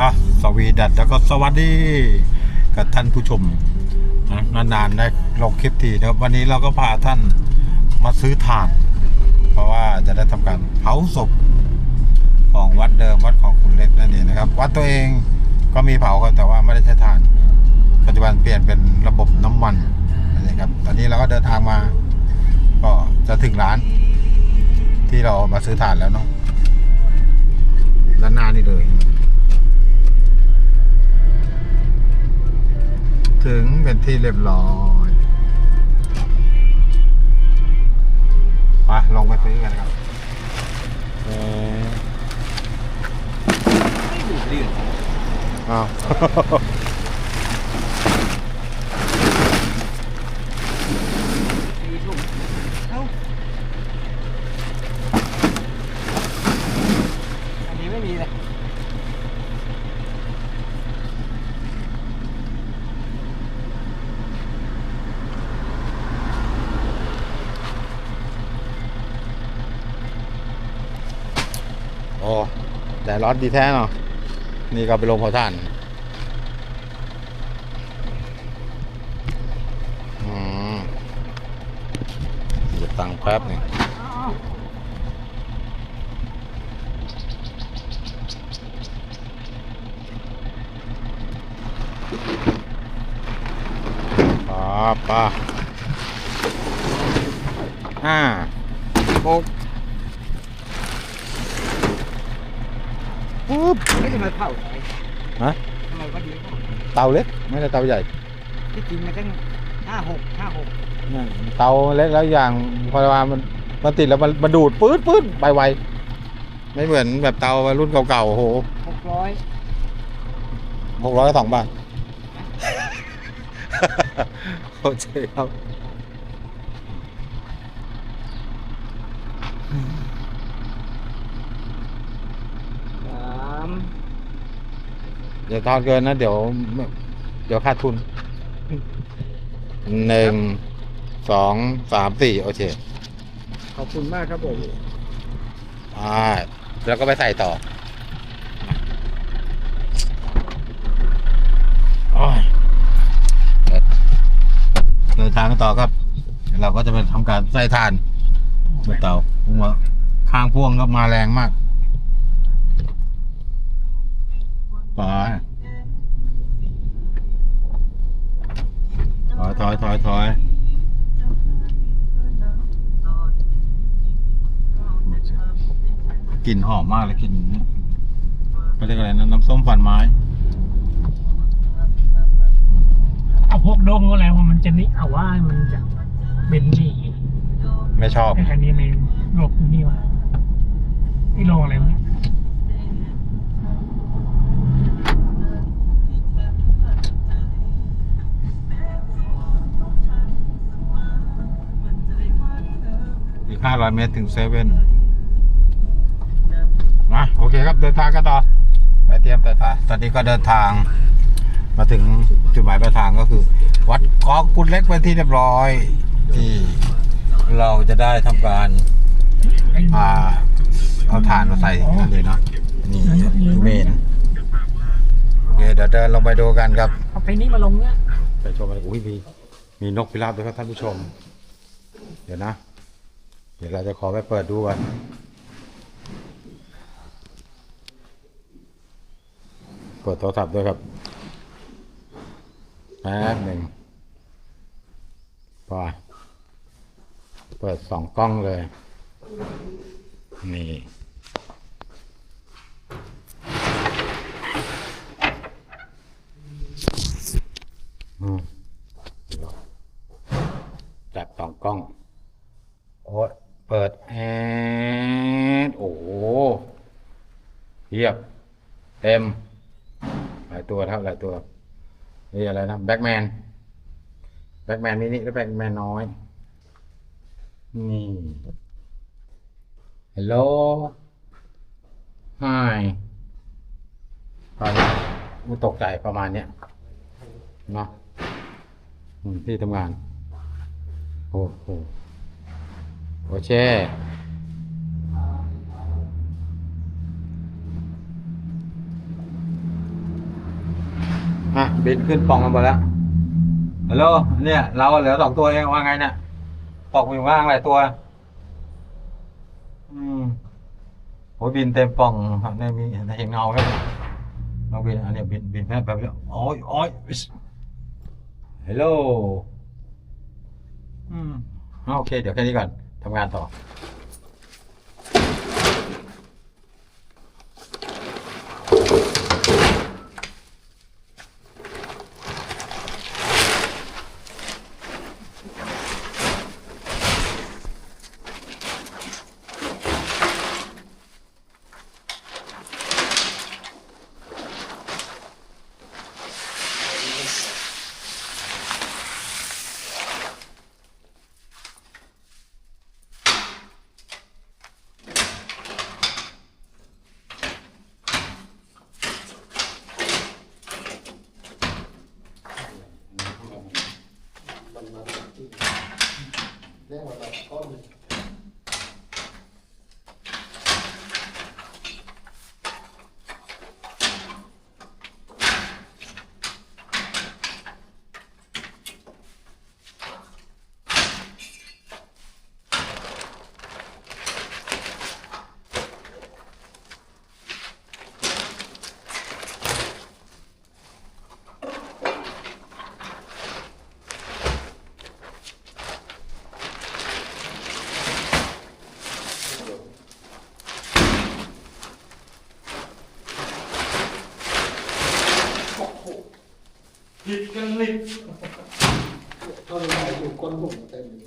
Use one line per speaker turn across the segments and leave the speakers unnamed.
อะสวีดัตแล้วก็สวัสดีกับท่านผู้ชมนะนานๆได้ลงคลิปทีนะครับ วันนี้เราก็พาท่านมาซื้อถ่าน เพราะว่าจะได้ทำการเผาศพของวัดเดิมวัดของคุณเล็กนั่นเองนะครับ วัดตัวเองก็มีเผาครับแต่ว่าไม่ได้ใช้ถ่าน ปัจจุบันเปลี่ยนเป็นระบบน้ำมันนะครับ ตอนนี้เราก็เดินทางมา ก็จะถึงร้าน ที่เรามาซื้อถ่านแล้วเนาะด้านหน้านี่เลย ถึงเป็นที่เรียบร้อยไปลงไปซื้อกันครับเอออ้าว
สี่ทุ่มเอ้าอันนี้ไม่มีเลย
โอ้ แต่ร้อนดีแท้เนาะนี่ก็ไปลงเผาถ่านอืมตังค์แป๊บนึงป้าป้าห้าหก ปุ๊บ
ไม่ทำไมเผาไว้
ฮะ
ทำไมว่าดีเผา
เตาเล็กไม่ใช่เตาใหญ่
ที่จริงมันตั้งห้าหกห้าหก
นั่นเตาเล็กแล้วอย่างพอเวลามันมันติดแล้วมันมันดูดปื๊ดปื๊ดไปไวไม่เหมือนแบบเตารุ่นเก่าๆโอ้โห
หกร้อย
หกร้อยสองบาทโอเคครับ
สาม
เดี๋ยวทอนเกินนะ เดี๋ยว เดี๋ยวขาดทุนหนึ่งสองสามสี่โอเค
ขอบคุณมากครับผม
อ่าแล้วก็ไปใส่ต่อโอ้ยเดินทางกันต่อครับ เราก็จะไปทำการใส่ถ่านบนเตาผมว่าข้างพ่วงก็มาแรงมากไป ถอยถอยถอยถอยกลิ่นหอมมากเลยกลิ่นนี้เขาเรียกอะไรนะน้ำส้มฟันไม้
เอาพวกดงอะไรว่ามันจะนี่เอาว่ามันจะเป็นนี่
ไม่ชอบ
ไอ้คันนี้มันโลกนี่วะไอ้โลอะไรวะเนี่ย
500 เมตรถึงเซเว่นมาโอเคครับเดินทางกันต่อ ไปเตรียมแต่ตาตอนนี้ก็เดินทาง มาถึงจุดหมายปลายทางก็คือ วัดกองกุดเล็กเป็นที่เรียบร้อย ที่เราจะได้ทำการ
ไอ้
อ่าเอาถ่านมาใส่นั่นเลยเนาะนี่เมนโอเคเดี๋ยวเดินลงไปดูกันครับ
เอาไปนี่มาลงเนี่ย
ไปชมอะไรอุ้ยมีมีนกพิราบด้วยครับท่านผู้ชม เดี๋ยวนะ เดี๋ยวเราจะขอไปเปิดดูกันเปิดโทรศัพท์ด้วยครับแป๊บหนึ่งพอเปิดสองกล้องเลย นี่ อืมจับสองกล้อง เปิดแอดโอ้โหเทียบ เต็ม หลายตัวครับหลายตัว นี่อะไรนะ แบ็กแมน แบ็กแมนมินิและแบ็กแมนน้อย นี่ฮัลโหลไฮตอนนี้ตกใจประมาณเนี้ยเนาะที่ทำงาน โอ้โห โอเค อะ บินขึ้นปล่องกันหมดแล้ว ฮัลโหล เนี่ย เราเหลือสองตัวเองว่าไงเนี่ยปล่องอยู่ว่างหลายตัว อืมโอ้ยบินเต็มปล่องครับเนี่ยมีเห็นเงาครับเราบินอันนี้บินบินแค่แบบเดียวโอ้ยโอ้ยฮัลโหล อืม โอเค เดี๋ยวแค่นี้ก่อน ทำงานต่อ 他们那个观众在里。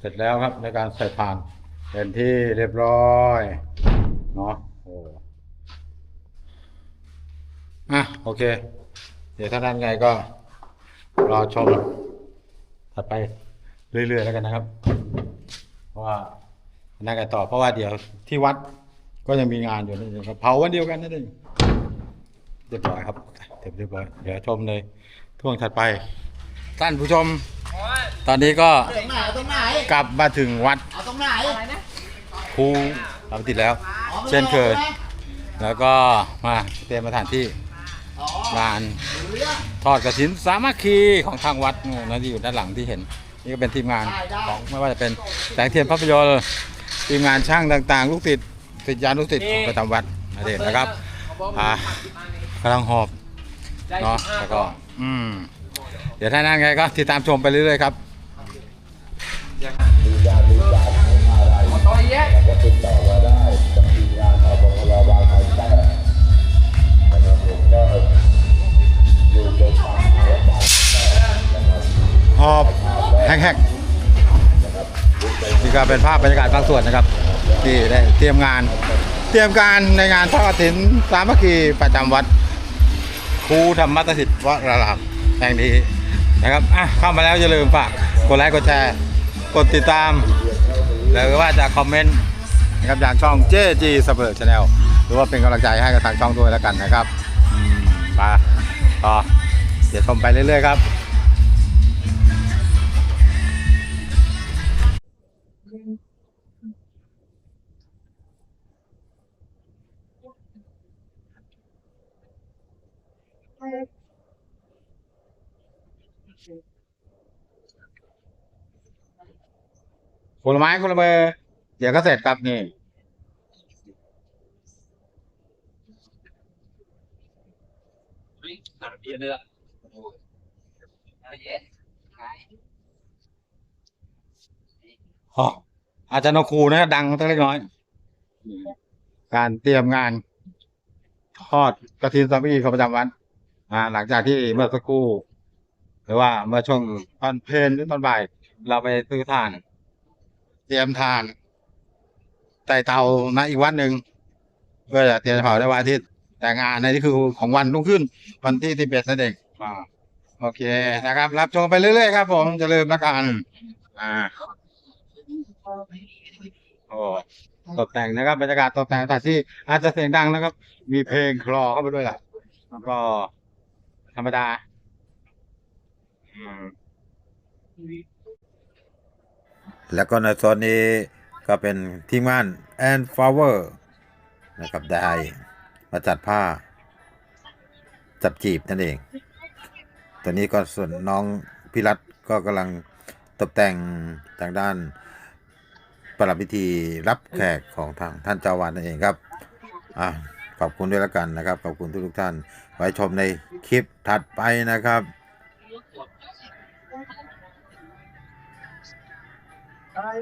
เสร็จแล้วครับในการใส่พานเป็นที่เรียบร้อยเนาะโอ้อะโอเค เดี๋ยวถ้านั้นไงก็ รอชมถัดไปเรื่อยๆแล้วกันนะครับ เพราะว่านั่งกันต่อเพราะว่าเดี๋ยวที่วัดก็ยังมีงานอยู่นี่ครับเผาวันเดียวกันนั่นเองเรียบร้อยครับเรียบร้อยเดี๋ยวชมในช่วงถัดไปท่านผู้ชม ตอนนี้ก็
ตรงไหนเอาตรงไหน
กลับมาถึงวัด
เอาตรงไหนอะไรนะ
ภูเราติดแล้ว เช่นเคย แล้วก็มาเตรียมสถานที่
อ๋องา
น
เรื่อง
ทอดกระถินสามัคคีของทางวัดนะที่อยู่ด้านหลังที่เห็น นี่ก็เป็นทีมงานของไม่ว่าจะเป็นแสงเทียนภาพยนตร์ทีมงานช่างต่างๆ ลูกศิษย์ศิษยานุศิษย์ของประจำวัดนั่นเองนะครับอ่ากำลังหอบเนาะแล้วก็อืมเดี๋ยวถ้านั่นไงก็ติดตามชมไปเรื่อยๆครับ
ต่อยแยะ
หอบแฮกๆนี่ก็เป็นภาพบรรยากาศบางส่วนนะครับ ที่ได้เตรียมงาน เตรียมการในงานทอดกฐินสามัคคีประจำวัดครูธรรมตสิทธิ์วรารามแห่งนี้นะครับอะเข้ามาแล้วอย่าลืมฝากกดไลค์กดแชร์กดติดตาม หรือว่าจะคอมเมนต์นะครับทางช่อง JG Super Channel หรือว่าเป็นกำลังใจให้กับทางช่องด้วยแล้วกันนะครับมไปต่อเดี๋ยวชมไปเรื่อยๆครับ ผลไม้คนละเบอร์เดี๋ยวก็เสร็จครับนี่
เบียร์เลยละเย็นขาย
อ๋ออาจารย์นกครูนะดังตั้งเล็กน้อย การเตรียมงาน ทอดกระถินสามัคคีของประจำวันอ่า หลังจากที่เมื่อสักครู่ หรือว่าเมื่อช่วงตอนเพลนหรือตอนบ่าย เราไปซื้อถ่าน เตรียมถ่านใส่เตานะอีกวันหนึ่งเพื่อจะเตรียมเผาในวันอาทิตย์แต่งานในที่คือของวันรุ่งขึ้น วันที่ที่เนั่นเองอ่าโอเคนะครับ รับชมไปเรื่อยๆครับ ผมจะลืมละกันอ่าโอ้ตกแต่งนะครับบรรยากาศตกแต่งสถานที่อาจจะเสียงดังนะครับ มีเพลงคลอเข้าไปด้วยล่ะแล้วก็ธรรมดา อืม แล้วก็ในโซนนี้ก็เป็นทีมงานแอนฟาวเวอร์นะครับได้มาจัดผ้า จับจีบนั่นเอง ตอนนี้ก็ส่วนน้องพิรัตก็กำลังตกแต่งทางด้านประลับพิธีรับแขกของทางท่านเจ้าวาดนั่นเองครับอะขอบคุณด้วยแล้วกันนะครับ ขอบคุณทุกๆท่าน ไว้ชมในคลิปถัดไปนะครับ hai